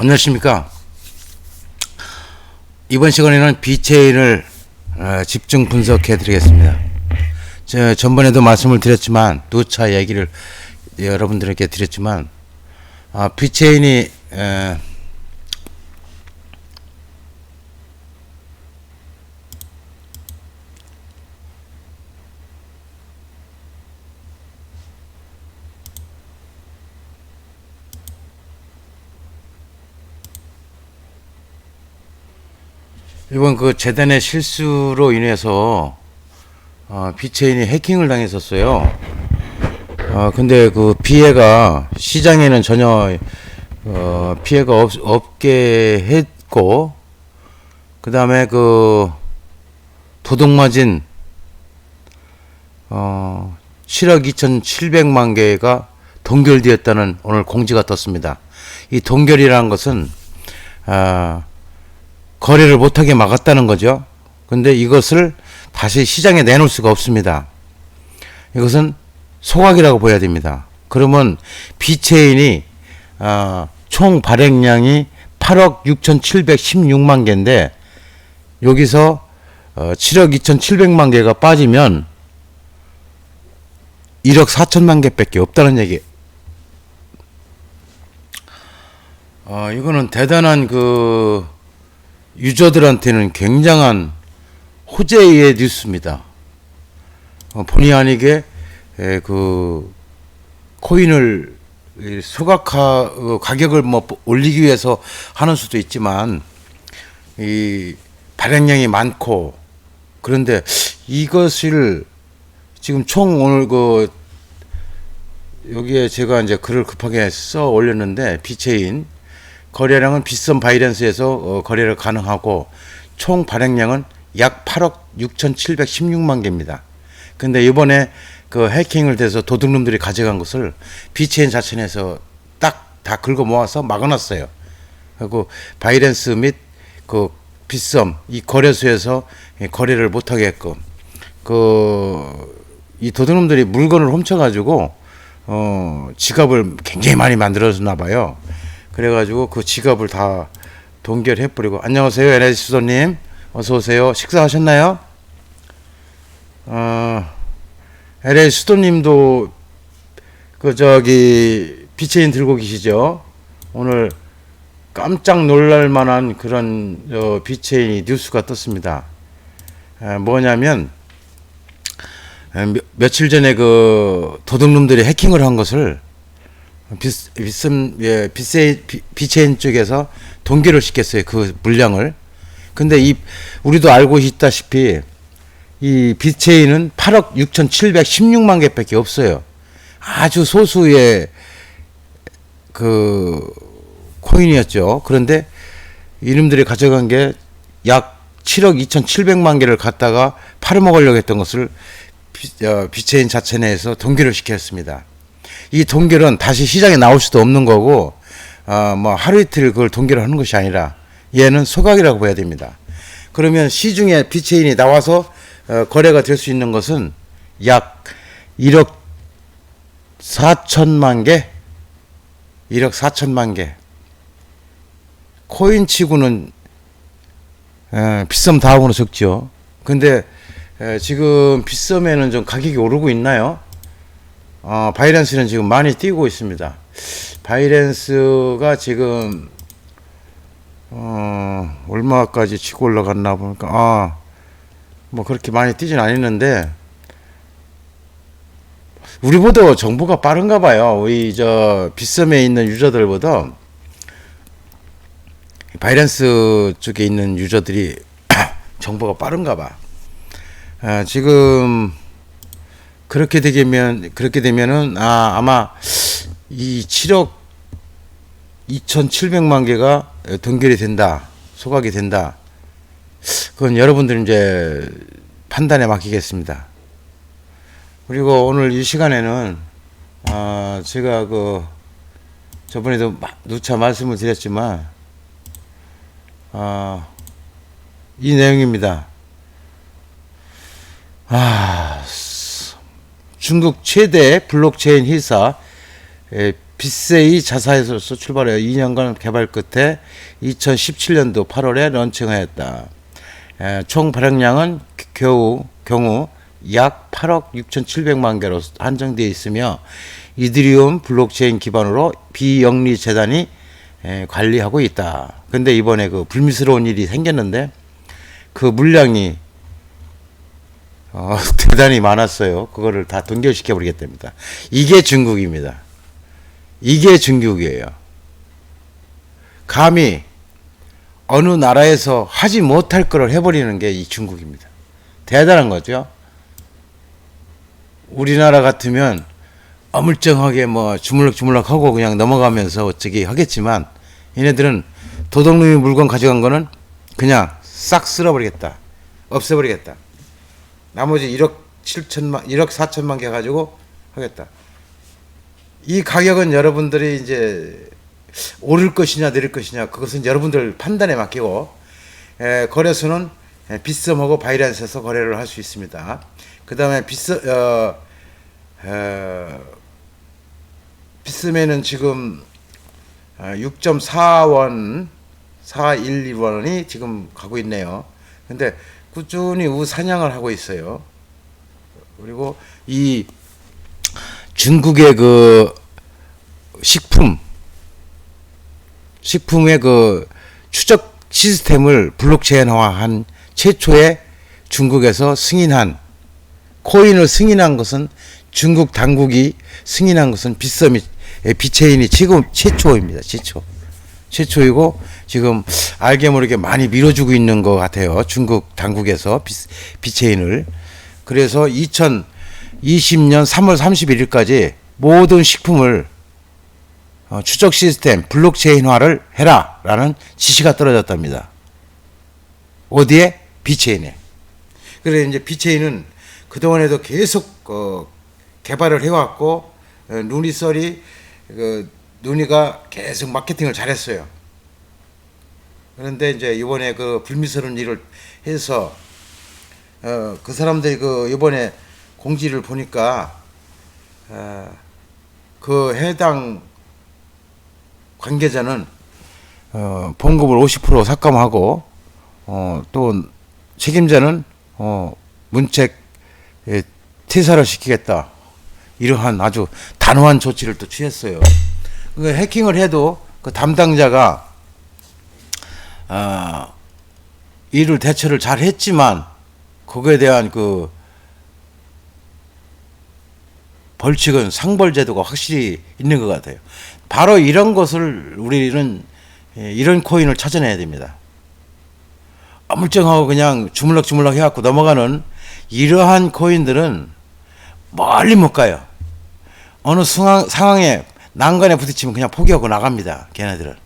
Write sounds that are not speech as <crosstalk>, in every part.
안녕하십니까. 이번 시간에는 비체인을 어, 집중 분석해 드리겠습니다. 저 전번에도 말씀을 드렸지만 누차 얘기를 여러분들에게 드렸지만 아, 비체인이 이번 그 재단의 실수로 인해서 어, 비체인이 해킹을 당했었어요. 어, 근데 그 피해가 시장에는 전혀 어, 피해가 없, 없게 했고 그 다음에 그 도둑맞은 어, 7억 2,700만 개가 동결되었다는 오늘 공지가 떴습니다. 이 동결이라는 것은 아, 거래를 못하게 막았다는 거죠. 근데 이것을 다시 시장에 내놓을 수가 없습니다. 이것은 소각이라고 보여야 됩니다. 그러면 비체인이 어, 총 발행량이 8억 6,716만 개인데 여기서 어, 7억 2,700만 개가 빠지면 1억 4천만 개밖에 없다는 얘기. 어, 이거는 대단한 그 유저들한테는 굉장한 호재의 뉴스입니다. 어, 본의 아니게 에, 그 코인을 이 소각화 어, 가격을 뭐 올리기 위해서 하는 수도 있지만 이 발행량이 많고 그런데 이것을 지금 총 오늘 그 여기에 제가 이제 글을 급하게 써 올렸는데 비체인 거래량은 비썸 바이낸스에서 어, 거래를 가능하고 총 발행량은 약 8억 6,716만 개입니다. 근데 이번에 그 해킹을 돼서 도둑놈들이 가져간 것을 비체인 자체에서 딱 다 긁어 모아서 막아놨어요. 그리고 바이낸스 및그 비썸 이 거래소에서 거래를 못하게끔 그 이 도둑놈들이 물건을 훔쳐가지고 어 지갑을 굉장히 많이 만들어줬나 봐요. 그래가지고 그 지갑을 다 동결해버리고 안녕하세요 NS 수도님 어서 오세요 식사하셨나요? 어, LA 수도님도 그 저기 비체인 들고 계시죠? 오늘 깜짝 놀랄 만한 그런 어, 비체인 뉴스가 떴습니다. 에, 뭐냐면 에, 며, 며칠 전에 그 도둑놈들이 해킹을 한 것을 비, 비슨 예, 비세 비, 비체인 쪽에서 동결을 시켰어요. 그 물량을. 근데 이 우리도 알고 있다시피 이 비체인은 8억 6,716만 개밖에 없어요. 아주 소수의 그 코인이었죠. 그런데 이놈들이 가져간 게 약 7억 2,700만 개를 갖다가 팔아먹으려고 했던 것을 비, 어, 비체인 자체 내에서 동결을 시켰습니다. 이 동결은 다시 시장에 나올 수도 없는 거고, 어, 뭐 하루 이틀 그걸 동결을 하는 것이 아니라 얘는 소각이라고 봐야 됩니다. 그러면 시중에 비체인이 나와서 어, 거래가 될 수 있는 것은 약 1억 4천만 개, 1억 4천만 개. 코인 치고는 에, 비썸 다음으로 적죠. 근데 에, 지금 비썸에는 좀 가격이 오르고 있나요? 어, 바이낸스는 지금 많이 뛰고 있습니다. 바이낸스가 지금 어, 얼마까지 치고 올라갔나 보니까 아, 뭐 그렇게 많이 뛰진 않았는데 우리보다 정보가 빠른가 봐요. 우리 저 비썸에 있는 유저들보다 바이낸스 쪽에 있는 유저들이 <clears throat> 정보가 빠른가 봐. 아, 지금 그렇게 되면 그렇게 되면은 아 아마 이 7억 2,700만 개가 동결이 된다. 소각이 된다. 그건 여러분들 이제 판단에 맡기겠습니다. 그리고 오늘 이 시간에는 아 제가 그 저번에도 누차 말씀을 드렸지만 아 이 내용입니다. 아 중국 최대 블록체인 회사 빗세이 자사에서로서 출발하여 2년간 개발 끝에 2017년도 8월에 런칭하였다. 에, 총 발행량은 겨우 경우 약 8억 6,700만 개로 한정되어 있으며 이드리움 블록체인 기반으로 비영리 재단이 에, 관리하고 있다. 근데 이번에 그 불미스러운 일이 생겼는데 그 물량이 어, <laughs> 대단히 많았어요. 그거를 다 동결시켜 버리겠답니다. 이게 중국입니다. 이게 중국이에요. 감히 어느 나라에서 하지 못할 거를 해버리는 게 이 중국입니다. 대단한 거죠. 우리나라 같으면 어물쩡하게 뭐 주물럭주물럭 하고 그냥 넘어가면서 어쩌기 하겠지만 얘네들은 도둑놈이 물건 가져간 거는 그냥 싹 쓸어버리겠다. 없애버리겠다. 나머지 1억 7천만, 1억 4천만 개 가지고 하겠다. 이 가격은 여러분들이 이제 오를 것이냐 내릴 것이냐 그것은 여러분들 판단에 맡기고 에, 거래소는 에, 빗썸하고 바이란스에서 거래를 할 수 있습니다. 그 다음에 빗썸 어, 어, 빗썸에는 지금 어, 6.4원 412원이 지금 가고 있네요. 근데 꾸준히 우사냥을 하고 있어요. 그리고 이 중국의 그 식품 식품의 그 추적 시스템을 블록체인화한 최초의 중국에서 승인한 코인을 승인한 것은 중국 당국이 승인한 것은 빗썸이 비체인이 지금 최초입니다. 최초. 최초이고 지금 알게 모르게 많이 밀어주고 있는 것 같아요. 중국 당국에서 비, 비체인을. 그래서 2020년 3월 31일까지 모든 식품을 어, 추적 시스템 블록체인화를 해라라는 지시가 떨어졌답니다. 어디에? 비체인에. 그래 이제 비체인은 그동안에도 계속 어, 개발을 해왔고 어, 누니썰이 그 누니가 계속 마케팅을 잘했어요. 그런데 이제 이번에 그 불미스러운 일을 해서 어, 그 사람들이 그 이번에 공지를 보니까 어, 그 해당 관계자는 어, 봉급을 50% 삭감하고 어, 또 책임자는 어, 문책 에, 퇴사를 시키겠다. 이러한 아주 단호한 조치를 또 취했어요. 그 해킹을 해도 그 담당자가 어, 이를 대처를 잘 했지만 그거에 대한 그 벌칙은 상벌 제도가 확실히 있는 것 같아요. 바로 이런 것을 우리는 예, 이런 코인을 찾아내야 됩니다. 아물쩡하고 그냥 주물럭주물럭 해갖고 넘어가는 이러한 코인들은 멀리 못 가요. 어느 상황, 상황에 난관에 부딪히면 그냥 포기하고 나갑니다. 걔네들은.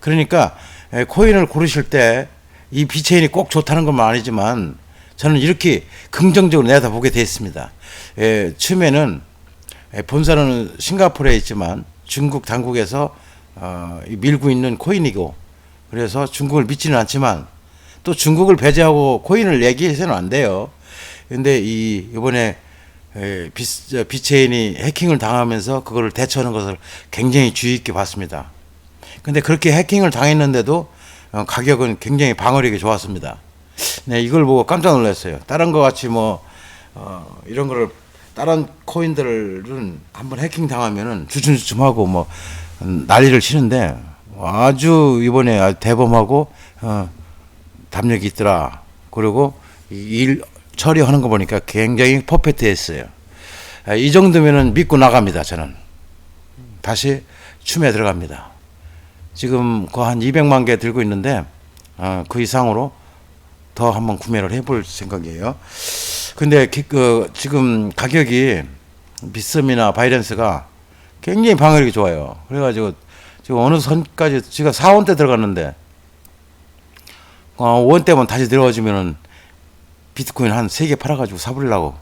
그러니까 에, 코인을 고르실 때 이 비체인이 꼭 좋다는 건 아니지만 저는 이렇게 긍정적으로 내다보게 됐습니다. 에, 처음에는 에, 본사는 싱가포르에 있지만 중국 당국에서 어, 이 밀고 있는 코인이고 그래서 중국을 믿지는 않지만 또 중국을 배제하고 코인을 얘기해서는 안 돼요. 근데 이 이번에 저, 비체인이 해킹을 당하면서 그거를 대처하는 것을 굉장히 주의 있게 봤습니다. 근데 그렇게 해킹을 당했는데도 어, 가격은 굉장히 방어력이 좋았습니다. 네, 이걸 보고 깜짝 놀랐어요. 다른 거 같이 뭐 어, 이런 거를 다른 코인들은 한번 해킹 당하면은 주춤주춤하고 뭐 음, 난리를 치는데 아주 이번에 대범하고 어, 담력이 있더라. 그리고 이일 처리하는 거 보니까 굉장히 퍼펙트했어요. 아, 이 정도면은 믿고 나갑니다. 저는 다시 춤에 들어갑니다. 지금 그 한 200만 개 들고 있는데 어, 그 이상으로 더 한번 구매를 해볼 생각이에요. 근데 기- 그 지금 가격이 비썸이나 바이런스가 굉장히 방어력이 좋아요. 그래가지고 지금 어느 선까지 제가 4원대 들어갔는데 어, 5원대만 다시 들어가주면은 비트코인 한세개 팔아가지고 사버리려고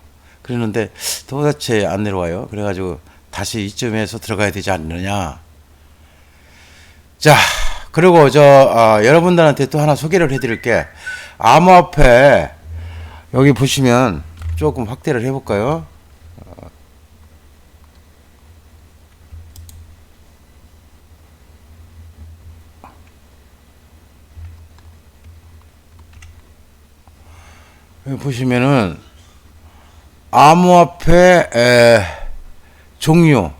그랬는데 도대체 안 내려와요. 그래가지고 다시 이쯤에서 들어가야 되지 않느냐. 자, 그리고 저 아, 여러분들한테 또 하나 소개를 해드릴 게. 암호화폐 여기 보시면 조금 확대를 해볼까요? 어. 보시면은 암호화폐 종류.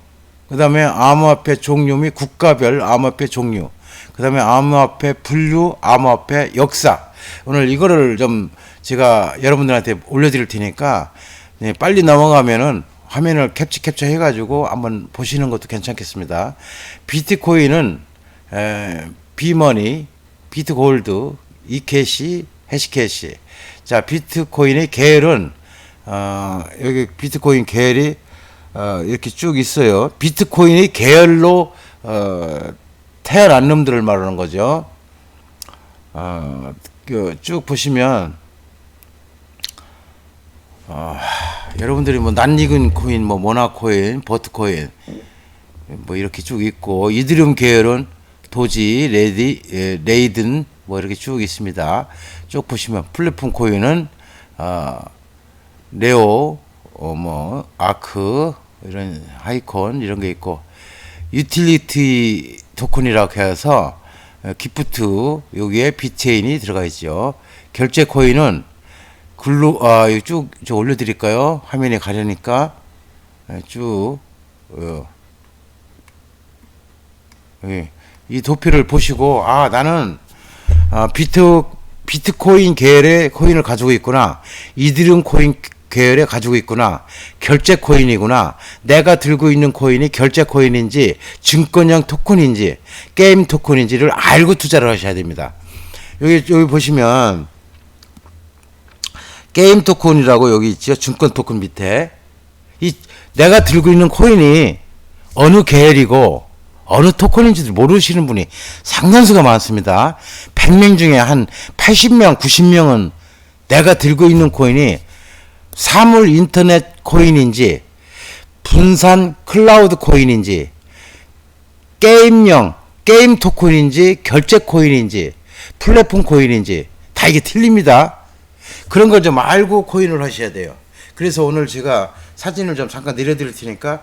그 다음에 암호화폐 종류 및 국가별 암호화폐 종류, 그 다음에 암호화폐 분류, 암호화폐 역사. 오늘 이거를 좀 제가 여러분들한테 올려드릴 테니까 네, 빨리 넘어가면은 화면을 캡처 캡처 해가지고 한번 보시는 것도 괜찮겠습니다. 비트코인은 에, 비머니, 비트골드, 이캐시, 해시캐시. 자, 비트코인의 계열은 어, 여기 비트코인 계열이 어, 이렇게 쭉 있어요. 비트코인의 계열로 어, 태어난 놈들을 말하는 거죠. 어, 그, 쭉 보시면 어, 여러분들이 뭐 낯익은 코인, 뭐 모나코인, 버트코인 뭐 이렇게 쭉 있고 이드리움 계열은 도지, 레디, 예, 레이든 뭐 이렇게 쭉 있습니다. 쭉 보시면 플랫폼 코인은 어, 네오, 어, 뭐 아크 이런 하이콘 이런 게 있고 유틸리티 토큰이라고 해서 어, 기프트 여기에 비체인이 들어가 있죠. 결제 코인은 글로 아 쭉 저 올려드릴까요? 화면에 가려니까 예, 쭉 어, 여기 이 도표를 보시고 아 나는 아, 비트 비트코인 계열의 코인을 가지고 있구나 이드리움 코인 계열에 가지고 있구나. 결제 코인이구나. 내가 들고 있는 코인이 결제 코인인지 증권형 토큰인지 게임 토큰인지를 알고 투자를 하셔야 됩니다. 여기 여기 보시면 게임 토큰이라고 여기 있죠? 증권 토큰 밑에. 이 내가 들고 있는 코인이 어느 계열이고 어느 토큰인지도 모르시는 분이 상당수가 많습니다. 100명 중에 한 80명, 90명은 내가 들고 있는 코인이 사물 인터넷 코인인지 분산 클라우드 코인인지 게임용 게임 토큰인지 결제 코인인지 플랫폼 코인인지 다 이게 틀립니다. 그런 걸 좀 알고 코인을 하셔야 돼요. 그래서 오늘 제가 사진을 좀 잠깐 내려드릴 테니까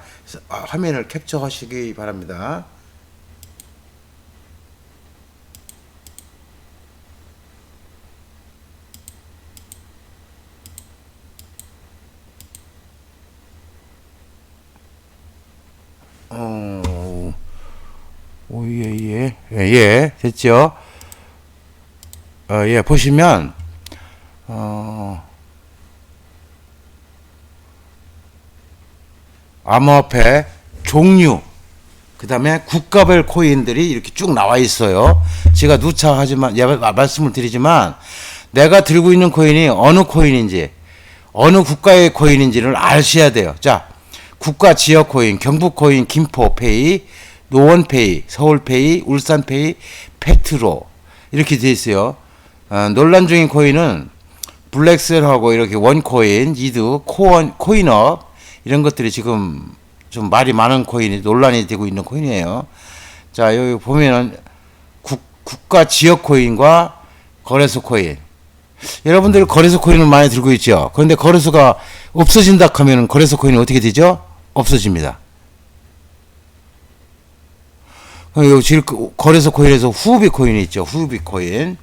아, 화면을 캡처하시기 바랍니다. 어, 오, 예, 예, 예, 예, 됐죠? 어, 예, 보시면, 어, 암호화폐 종류, 그 다음에 국가별 코인들이 이렇게 쭉 나와 있어요. 제가 누차 하지만, 예, 말씀을 드리지만, 내가 들고 있는 코인이 어느 코인인지, 어느 국가의 코인인지를 아셔야 돼요. 자, 국가 지역 코인, 경북 코인, 김포페이, 노원페이, 서울페이, 울산페이, 페트로 이렇게 돼 있어요. 어, 논란 중인 코인은 블랙셀하고 이렇게 원코인, 이드, 코원, 코인업 이런 것들이 지금 좀 말이 많은 코인이 논란이 되고 있는 코인이에요. 자 여기 보면은 국, 국가 지역 코인과 거래소 코인. 여러분들 거래소 코인을 많이 들고 있죠. 그런데 거래소가 없어진다 하면 거래소 코인이 어떻게 되죠? 없어집니다. 그 거래소 코인에서 후비 코인이 있죠. 후비 코인.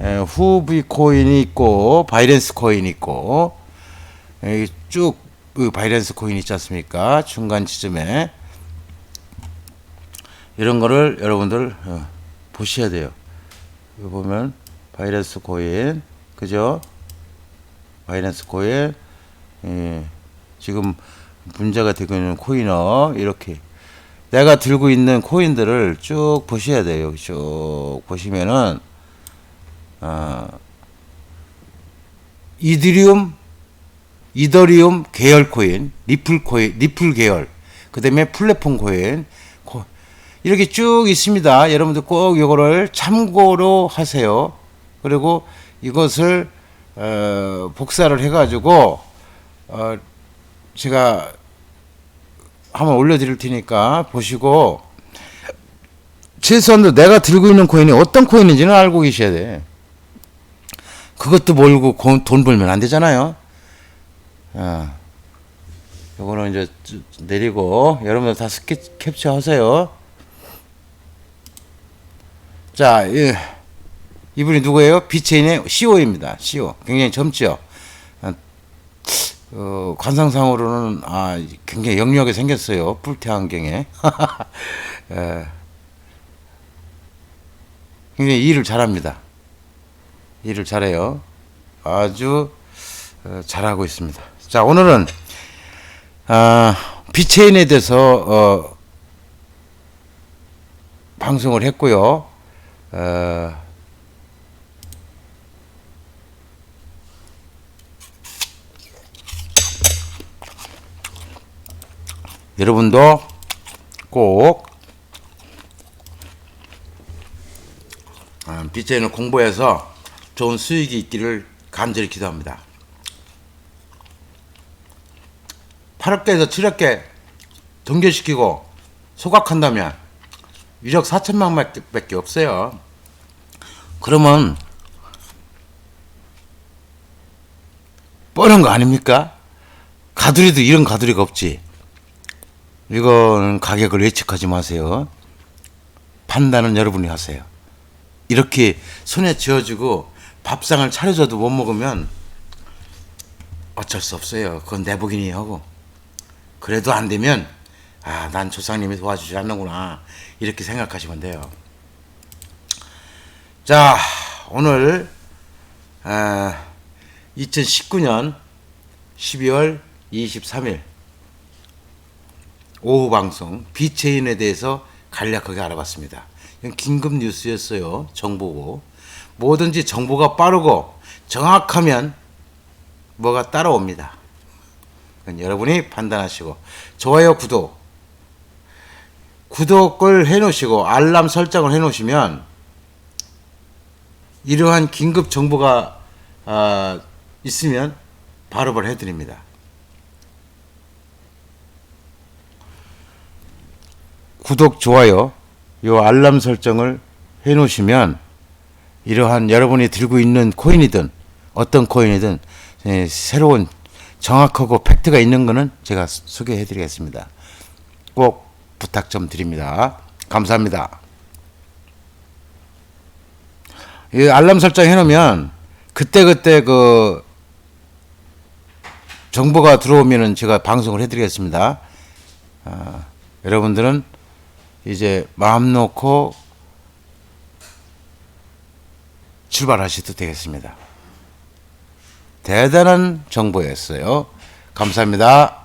에, 후비 코인이 있고 바이낸스 코인이 있고 여기 쭉그 바이낸스 코인 있지 않습니까? 중간 지점에 이런 거를 여러분들 어, 보셔야 돼요. 여기 보면 바이낸스 코인 그죠? 바이낸스 코인 예, 지금 문제가 되고 있는 코인어 이렇게 내가 들고 있는 코인들을 쭉 보셔야 돼요. 쭉 보시면은 어, 이드리움, 이더리움 계열 코인, 리플 코인, 리플 계열, 그다음에 플랫폼 코인 코- 이렇게 쭉 있습니다. 여러분들 꼭 이거를 참고로 하세요. 그리고 이것을 어, 복사를 해가지고 어, 제가 한번 올려드릴 테니까 보시고 최소한도 내가 들고 있는 코인이 어떤 코인인지는 알고 계셔야 돼. 그것도 모르고 고- 돈 벌면 안 되잖아요. 아, 요거는 이제 쭉 내리고 여러분들 다 스케 캡처 하세요. 자, 예. 이분이 누구예요? 비체인의 CEO입니다. CEO. 굉장히 젊죠. 어, 관상상으로는 아 굉장히 영리하게 생겼어요. 뿔테 안경에. <laughs> 예. 굉장히 일을 잘합니다. 일을 잘해요. 아주 어, 잘하고 있습니다. 자 오늘은 아, 비체인에 대해서 어, 방송을 했고요. 어, 여러분도 꼭 아, 비체인을 공부해서 좋은 수익이 있기를 간절히 기도합니다. 8억개에서 7억개 등교시키고 소각한다면 1억 4천만 밖에 없어요. 그러면 뻔한 거 아닙니까? 가두리도 이런 가두리가 없지. 이거는 가격을 예측하지 마세요. 판단은 여러분이 하세요. 이렇게 손에 쥐어주고 밥상을 차려줘도 못 먹으면 어쩔 수 없어요. 그건 내 복이니 하고. 그래도 안 되면 아, 난 조상님이 도와주지 않는구나. 이렇게 생각하시면 돼요. 자, 오늘 아, 2019년 12월 23일 오후 방송 비체인에 대해서 간략하게 알아봤습니다. 긴급 뉴스였어요. 정보고 뭐든지 정보가 빠르고 정확하면 뭐가 따라옵니다. 여러분이 판단하시고 좋아요 구독 구독을 해놓으시고 알람 설정을 해놓으시면 이러한 긴급 정보가 아, 있으면 바로바로 해드립니다. 구독, 좋아요, 요 알람 설정을 해 놓으시면 이러한 여러분이 들고 있는 코인이든 어떤 코인이든 예, 새로운 정확하고 팩트가 있는 거는 제가 소개해 드리겠습니다. 꼭 부탁 좀 드립니다. 감사합니다. 이 알람 설정 해놓으면 그때그때 그 정보가 들어오면은 제가 방송을 해드리겠습니다. 아, 여러분들은 이제 마음 놓고 출발하셔도 되겠습니다. 대단한 정보였어요. 감사합니다.